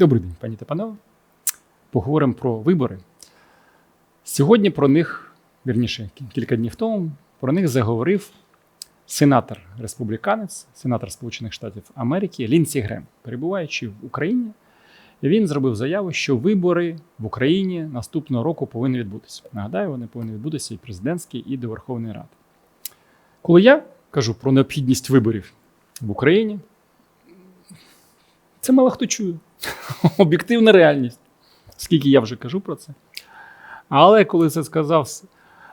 Добрий день, пані та панове. Поговоримо про вибори. Сьогодні про них, вірніше, кілька днів тому, про них заговорив сенатор республіканець, сенатор Сполучених Штатів Америки Лінсі Грем, перебуваючи в Україні. Він зробив заяву, що вибори в Україні наступного року повинні відбутися. Нагадаю, вони повинні відбутися і президентські, і до Верховної Ради. Коли я кажу про необхідність виборів в Україні, це мало хто чує. Об'єктивна реальність. Скільки я вже кажу про це. Але коли це сказав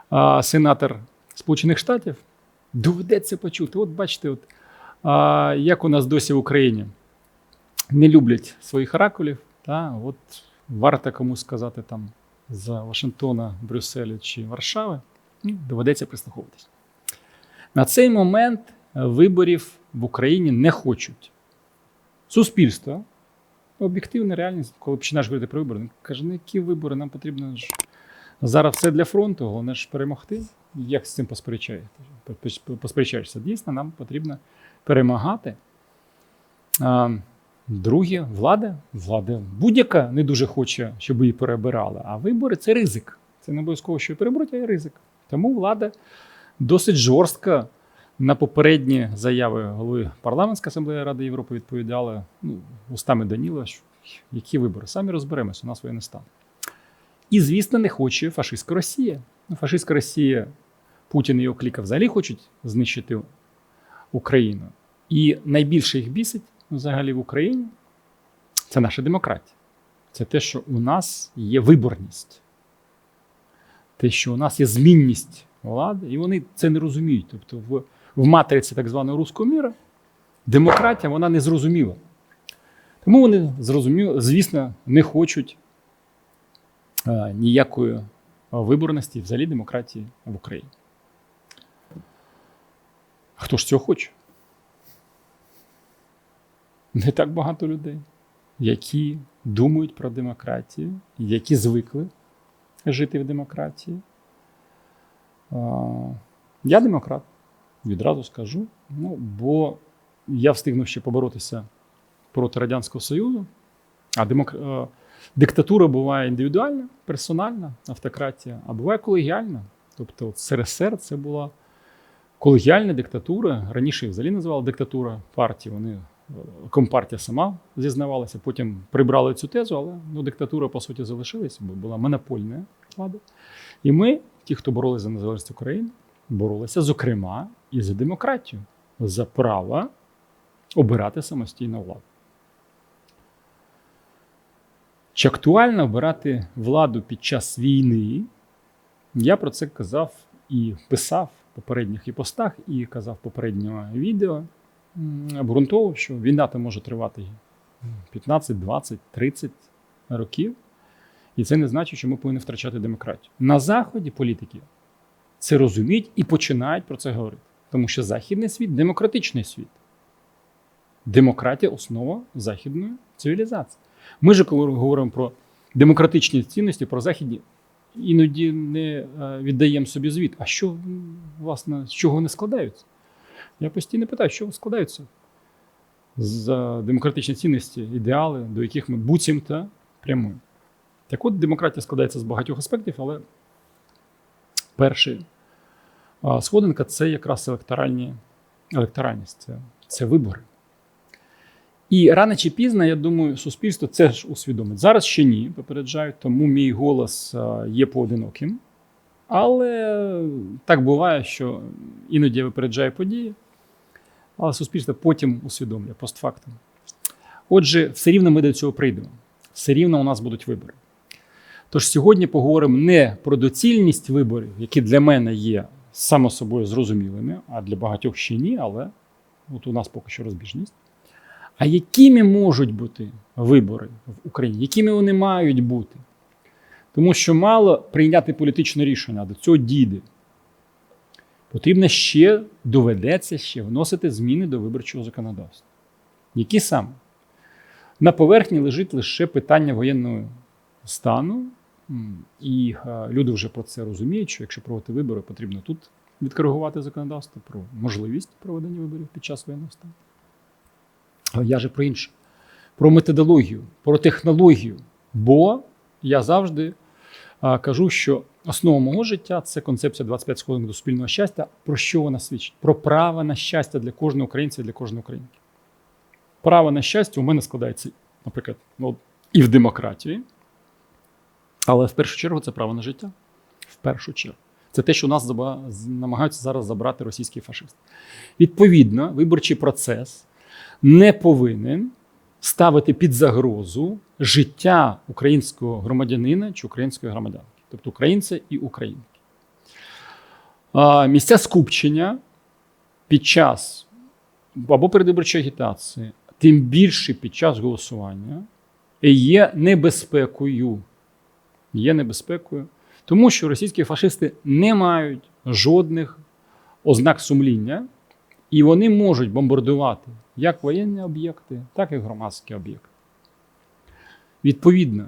а, сенатор Сполучених Штатів, доведеться почути. От бачите, от, а, як у нас досі в Україні не люблять своїх оракулів. Та, от варто комусь сказати там з Вашингтона, Брюсселю чи Варшави, ну, доведеться прислуховуватись. На цей момент виборів в Україні не хочуть. Суспільство, об'єктивна реальність, коли починаєш говорити про вибори, каже, ну які вибори, нам потрібно ж зараз все для фронту, головне ж перемогти. Як з цим посперечаєшся? Дійсно, нам потрібно перемагати. А, Друге, влада. Влада будь-яка не дуже хоче, щоб її перебирали. А вибори це ризик. Це не обов'язково, що переберуть, а й ризик. Тому влада досить жорстка на попередні заяви голови парламентської асамблеї Ради Європи відповідали ну, устами Даніла, що які вибори? Самі розберемося, у нас воєнний стан. І, звісно, не хоче фашистська Росія. Ну, Фашистська Росія, Путін і його кліка взагалі хочуть знищити Україну. І найбільше їх бісить взагалі в Україні це наша демократія. Це те, що у нас є виборність, те, що у нас є змінність влади, і вони це не розуміють. Тобто, в, в матриці так званого руського міра демократія вона не зрозуміла. Тому вони зрозуміло, звісно, не хочуть а, ніякої виборності, взагалі демократії в Україні. Хто ж цього хоче? Не так багато людей, які думають про демократію, які звикли жити в демократії. Я демократ, відразу скажу. Ну, бо я встигнув ще поборотися проти Радянського Союзу, а демок... диктатура буває індивідуальна, персональна автократія, а буває колегіальна. Тобто СРСР це була колегіальна диктатура. Раніше їх взагалі називали диктатура партії. Вони Компартія сама зізнавалася, потім прибрали цю тезу, але ну, диктатура, по суті, залишилася, бо була монопольна влада. І ми, ті, хто боролися за незалежність України, боролися, зокрема, і за демократію, за право обирати самостійну владу. Чи актуально обирати владу під час війни? Я про це казав і писав в попередніх і постах, і казав в попереднього відео. Обґрунтовував, що війна то може тривати 15, 20, 30 років. І це не значить, що ми повинні втрачати демократію. На Заході політики це розуміють і починають про це говорити. Тому що Західний світ демократичний світ. Демократія основа західної цивілізації. Ми ж, коли говоримо про демократичні цінності, про західні, іноді не віддаємо собі звіт. А що, власне, з чого вони складаються? Я постійно питаю, що складаються з демократичні цінності, ідеали, до яких ми буцімто прямуємо. Так от демократія складається з багатьох аспектів, але перша сходинка це якраз електоральні, електоральність, це, це вибори. І рано чи пізно, я думаю, суспільство це ж усвідомить. Зараз ще ні, попереджаю, тому мій голос є поодиноким. Але так буває, що іноді я випереджаю події, але суспільство потім усвідомлює постфактум. Отже, все рівно ми до цього прийдемо. Все рівно у нас будуть вибори. Тож сьогодні поговоримо не про доцільність виборів, які для мене є само собою зрозумілими, а для багатьох ще ні, але от у нас поки що розбіжність. А якими можуть бути вибори в Україні? Якими вони мають бути? Тому що мало прийняти політичне рішення, до цього дійде. Потрібно ще доведеться ще вносити зміни до виборчого законодавства. Які саме? На поверхні лежить лише питання воєнного стану, і люди вже про це розуміють, що якщо проводити вибори, потрібно тут відкоригувати законодавство про можливість проведення виборів під час воєнного стану. Я же про інше. про методологію, про технологію. Бо я завжди кажу, що основа мого життя це концепція 25 сходинок до спільного щастя. Про що вона свідчить? Про право на щастя для кожного українця і для кожної українки. Право на щастя у мене складається, наприклад, ну, і в демократії, але в першу чергу це право на життя. В першу чергу. Це те, що у нас намагаються зараз забрати російські фашисти. Відповідно, виборчий процес не повинен ставити під загрозу життя українського громадянина чи української громадянки, тобто українця і українки. А, Місця скупчення під час або передвиборчої агітації, тим більше під час голосування, є небезпекою. Є небезпекою, тому що російські фашисти не мають жодних ознак сумління, і вони можуть бомбардувати як воєнні об'єкти, так і громадські об'єкти. Відповідно,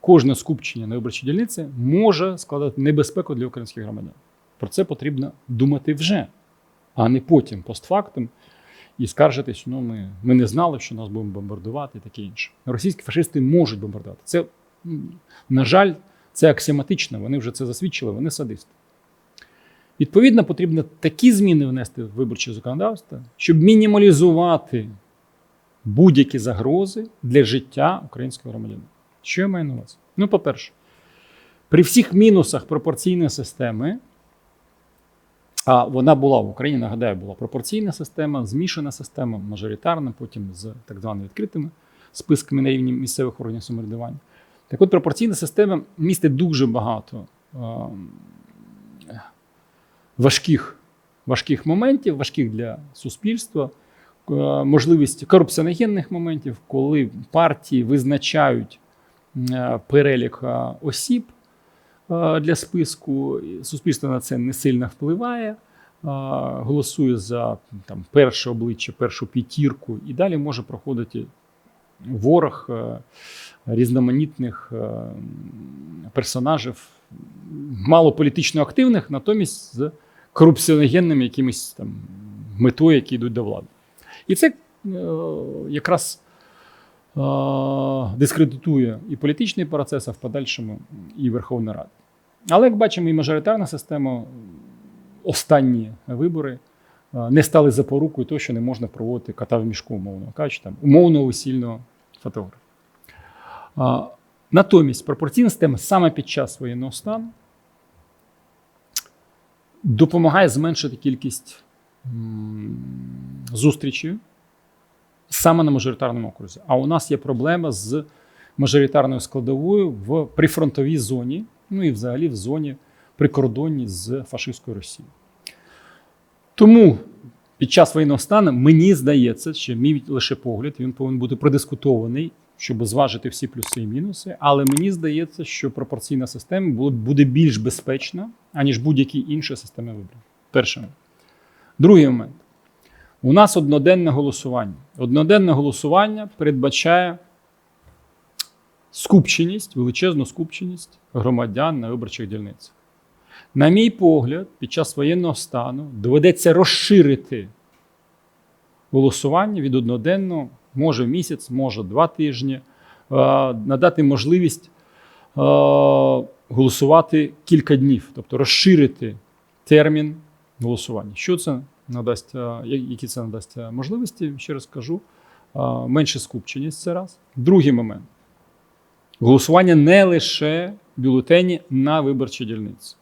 кожне скупчення на виборчій дільниці може складати небезпеку для українських громадян. Про це потрібно думати вже, а не потім, постфактум, і скаржитись, ну ми, ми не знали, що нас будуть бомбардувати і таке інше. Російські фашисти можуть бомбардувати. Це, на жаль, це аксіоматично, вони вже це засвідчили, вони садисти. Відповідно, потрібно такі зміни внести в виборче законодавство, щоб мінімалізувати будь-які загрози для життя українського громадянина. Що я маю на увазі? Ну, по-перше, при всіх мінусах пропорційної системи, а вона була в Україні, нагадаю, була пропорційна система, змішана система, мажоритарна, потім з так званими відкритими списками на рівні місцевих органів самоврядування. Так от пропорційна система містить дуже багато е, важких, важких моментів, важких для суспільства, е, можливість корупціоногенних моментів, коли партії визначають е, перелік осіб для списку, суспільство на це не сильно впливає. Голосує за там, перше обличчя, першу п'ятірку, і далі може проходити ворог е, різноманітних е, персонажів, мало політично активних, натомість з корупціоногенними якимись там метою, які йдуть до влади. І це е, якраз дискредитує і політичний процес, а в подальшому і Верховна Рада. Але як бачимо, і мажоритарна система, останні вибори не стали запорукою того, що не можна проводити кота в мішку, умовно кажучи, там умовного весільного фотографа. А, Натомість пропорційна система саме під час воєнного стану допомагає зменшити кількість зустрічей саме на мажоритарному окрузі. А у нас є проблема з мажоритарною складовою в прифронтовій зоні, ну і взагалі в зоні прикордонній з фашистською Росією. Тому під час воєнного стану мені здається, що мій лише погляд, він повинен бути продискутований, щоб зважити всі плюси і мінуси. Але мені здається, що пропорційна система буде більш безпечна, аніж будь-які інші системи виборів. Перший момент. Другий момент. У нас одноденне голосування. Одноденне голосування передбачає скупченість, величезну скупченість громадян на виборчих дільницях. На мій погляд, під час воєнного стану доведеться розширити голосування від одноденного, може місяць, може два тижні, е, надати можливість е, голосувати кілька днів, тобто розширити термін голосування. Що це надасть, е, які це надасть можливості, ще раз кажу, менше скупченість це раз. Другий момент. Голосування не лише бюлетені на виборчій дільниці.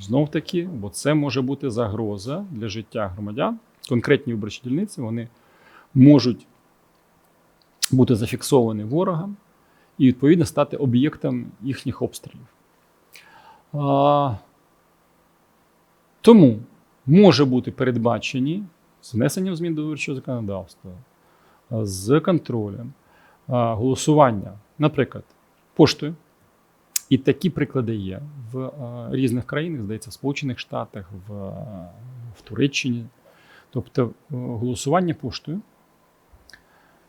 Знов таки, бо це може бути загроза для життя громадян. Конкретні виборчі дільниці вони можуть бути зафіксовані ворогом і, відповідно, стати об'єктом їхніх обстрілів. А, тому може бути передбачені з внесенням змін до виборчого законодавства, з контролем голосування, наприклад, поштою. І такі приклади є в е, різних країнах, здається, в Сполучених Штатах, в, е, в Туреччині. Тобто е, голосування поштою.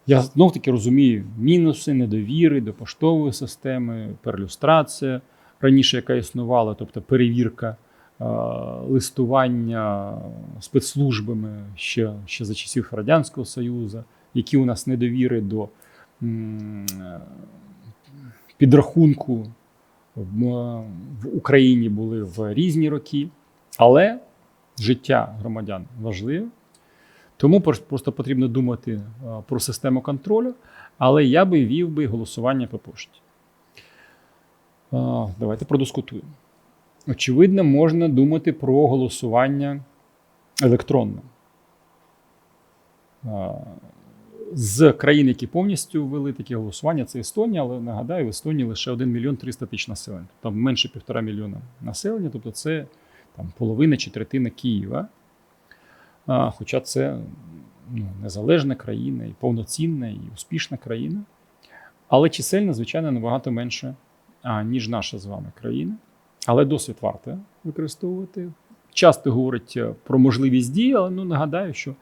Я знов таки розумію мінуси, недовіри до поштової системи, перлюстрація раніше, яка існувала, тобто перевірка е, листування спецслужбами ще, ще за часів Радянського Союзу, які у нас недовіри до м, підрахунку в, Україні були в різні роки, але життя громадян важливе. Тому просто потрібно думати е, про систему контролю, але я би вів би голосування по пошті. Давайте продискутуємо. Очевидно, можна думати про голосування електронне. З країн, які повністю ввели таке голосування, це Естонія, але нагадаю, в Естонії лише 1 мільйон 300 тисяч населення. Там менше півтора мільйона населення, тобто це там, половина чи третина Києва. А, Хоча це ну, незалежна країна, і повноцінна, і успішна країна. Але чисельно, звичайно, набагато менше, а, ніж наша з вами країна. Але досвід варто використовувати. Часто говорять е, про можливість дії, але ну, нагадаю, що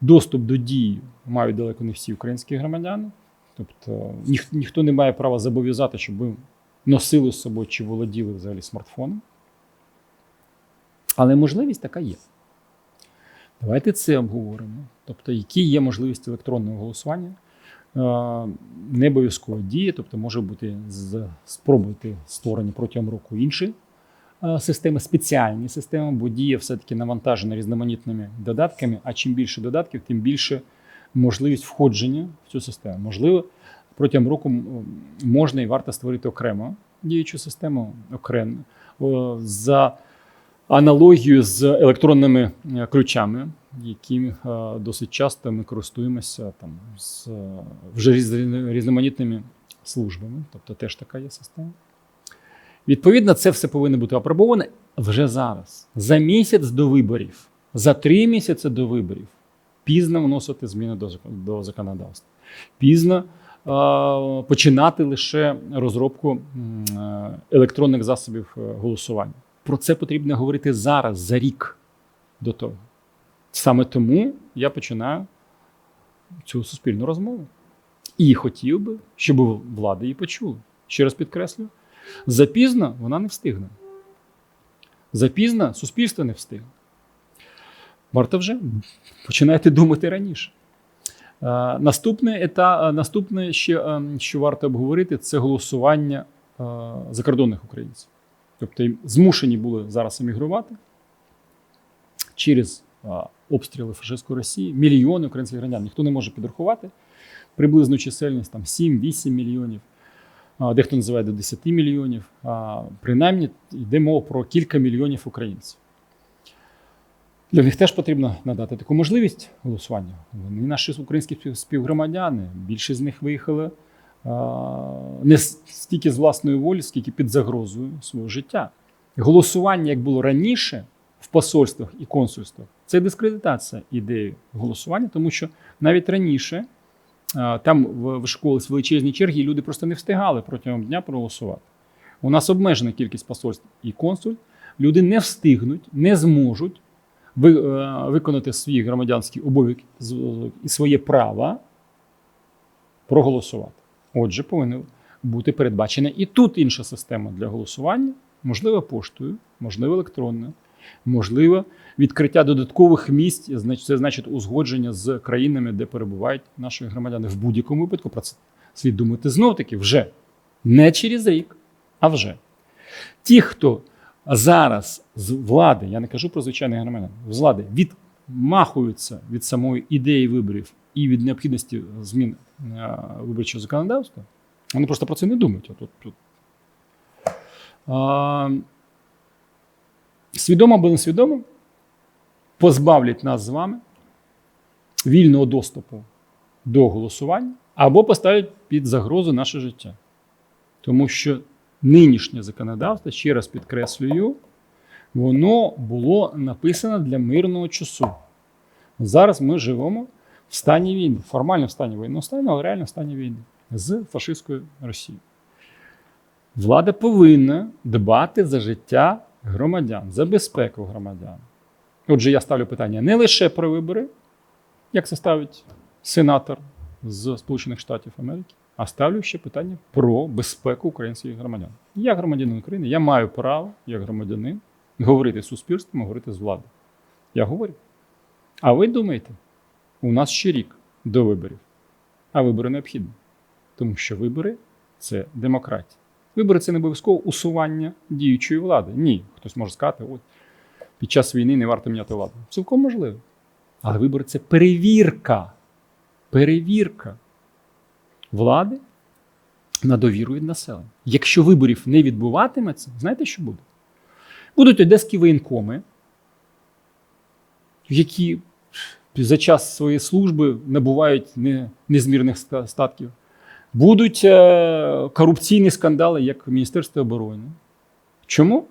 доступ до дії мають далеко не всі українські громадяни. Тобто ніх, ніхто не має права зобов'язати, щоб ви носили з собою чи володіли взагалі смартфоном. Але можливість така є. Давайте це обговоримо. Тобто, які є можливості електронного голосування. Е, Не обов'язково діє, тобто може бути спробувати створені протягом року інші е, системи, спеціальні системи, бо дія все-таки навантажена різноманітними додатками. А чим більше додатків, тим більше можливість входження в цю систему. Можливо, протягом року можна і варто створити окремо діючу систему, окремо за аналогію з електронними е, ключами, яким е, досить часто ми користуємося там з е, вже різ- різноманітними службами, тобто теж така є система. Відповідно, це все повинно бути апробоване вже зараз, за місяць до виборів, за три місяці до виборів. Пізно вносити зміни до, законодавства. Пізно е, починати лише розробку е, електронних засобів е, голосування. Про це потрібно говорити зараз, за рік до того. Саме тому я починаю цю суспільну розмову. І хотів би, щоб влада її почула. Ще раз підкреслюю, запізно вона не встигне. Запізно суспільство не встигне. Варто вже починайте думати раніше. Е, Наступне, ета, е, наступне ще, е, що варто обговорити, це голосування закордонних українців. Тобто їм змушені були зараз емігрувати через обстріли фашистської Росії. Мільйони українських громадян. Ніхто не може підрахувати. Приблизну чисельність там 7-8 мільйонів, дехто називає до 10 мільйонів. Принаймні йде мова про кілька мільйонів українців. Для них теж потрібно надати таку можливість голосування. Вони наші українські спів- співгромадяни. Більшість з них виїхали не стільки з власної волі, скільки під загрозою свого життя. Голосування, як було раніше в посольствах і консульствах, це дискредитація ідеї голосування, тому що навіть раніше там вишикувалися величезні черги, і люди просто не встигали протягом дня проголосувати. У нас обмежена кількість посольств і консуль. Люди не встигнуть, не зможуть е, виконати свій громадянський обов'язок і своє право проголосувати. Отже, повинна бути передбачена і тут інша система для голосування, можливо, поштою, можливо, електронною, можливо, відкриття додаткових місць, це значить узгодження з країнами, де перебувають наші громадяни. В будь-якому випадку про це слід думати знов таки вже не через рік, а вже. Ті, хто зараз з влади, я не кажу про звичайних громадян, з влади відмахуються від самої ідеї виборів і від необхідності змін е, виборчого законодавства, вони просто про це не думають. От, от, от. Свідомо або несвідомо позбавлять нас з вами вільного доступу до голосування або поставлять під загрозу наше життя. Тому що нинішнє законодавство, ще раз підкреслюю, воно було написано для мирного часу. Зараз ми живемо в стані війни, формально в стані воєнного стану, але реально в стані війни з фашистською Росією. Влада повинна дбати за життя громадян, за безпеку громадян. Отже, я ставлю питання не лише про вибори, як це ставить сенатор з Сполучених Штатів Америки, а ставлю ще питання про безпеку українських громадян. Я громадянин України, я маю право, як громадянин, говорити з суспільством, говорити з владою. Я говорю. А ви думаєте, у нас ще рік до виборів, а вибори необхідні. Тому що вибори це демократія. Вибори це не обов'язково усування діючої влади. Ні, хтось може сказати, от під час війни не варто міняти владу. Цілком можливо. Але вибори це перевірка. Перевірка влади на довіру від населення. Якщо виборів не відбуватиметься, знаєте, що буде? Будуть одеські воєнкоми, які за час своєї служби набувають незмірних статків. Будуть е, корупційні скандали, як в Міністерстві оборони. Чому?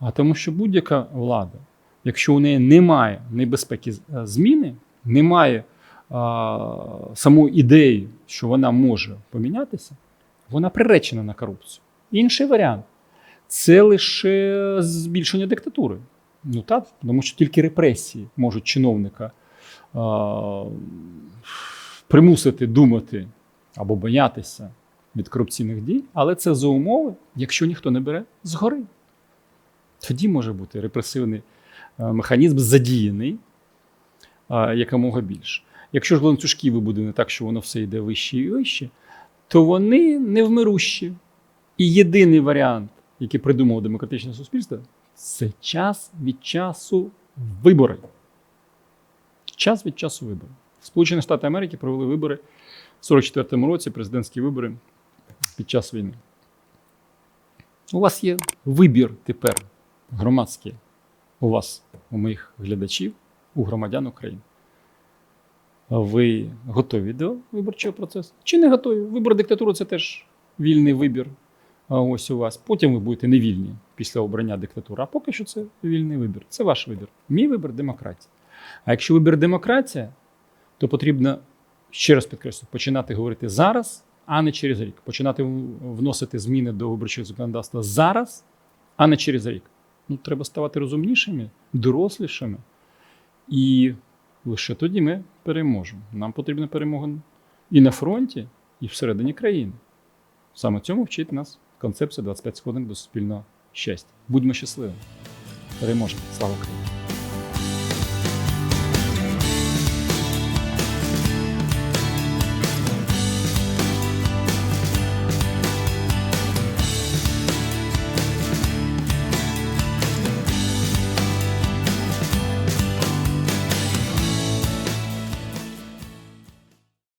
А тому, що будь-яка влада, якщо у неї немає небезпеки е, зміни, немає а, самої ідеї, що вона може помінятися, вона приречена на корупцію. Інший варіант це лише збільшення диктатури. Ну так, тому що тільки репресії можуть чиновника а, примусити думати або боятися від корупційних дій, але це за умови, якщо ніхто не бере згори. Тоді може бути репресивний е, механізм задіяний е, якомога більше. Якщо ж ланцюжки вибудені так, що воно все йде вище і вище, то вони невмирущі. І єдиний варіант, який придумало демократичне суспільство, це час від часу вибори. Час від часу вибори. Сполучені Штати Америки провели вибори 44-му році, президентські вибори під час війни. У вас є вибір тепер громадський у вас, у моїх глядачів, у громадян України. Ви готові до виборчого процесу? Чи не готові? Вибор диктатури це теж вільний вибір. А ось у вас. Потім ви будете невільні після обрання диктатури. А поки що це вільний вибір. Це ваш вибір. Мій вибір демократія. А якщо вибір демократія, то потрібно, ще раз підкреслю, починати говорити зараз, а не через рік. Починати вносити зміни до виборчого законодавства зараз, а не через рік. Ну, треба ставати розумнішими, дорослішими. І лише тоді ми переможемо. Нам потрібна перемога і на фронті, і всередині країни. Саме цьому вчить нас концепція 25 сходинок до суспільного щастя. Будьмо щасливими. Переможемо. Слава Україні!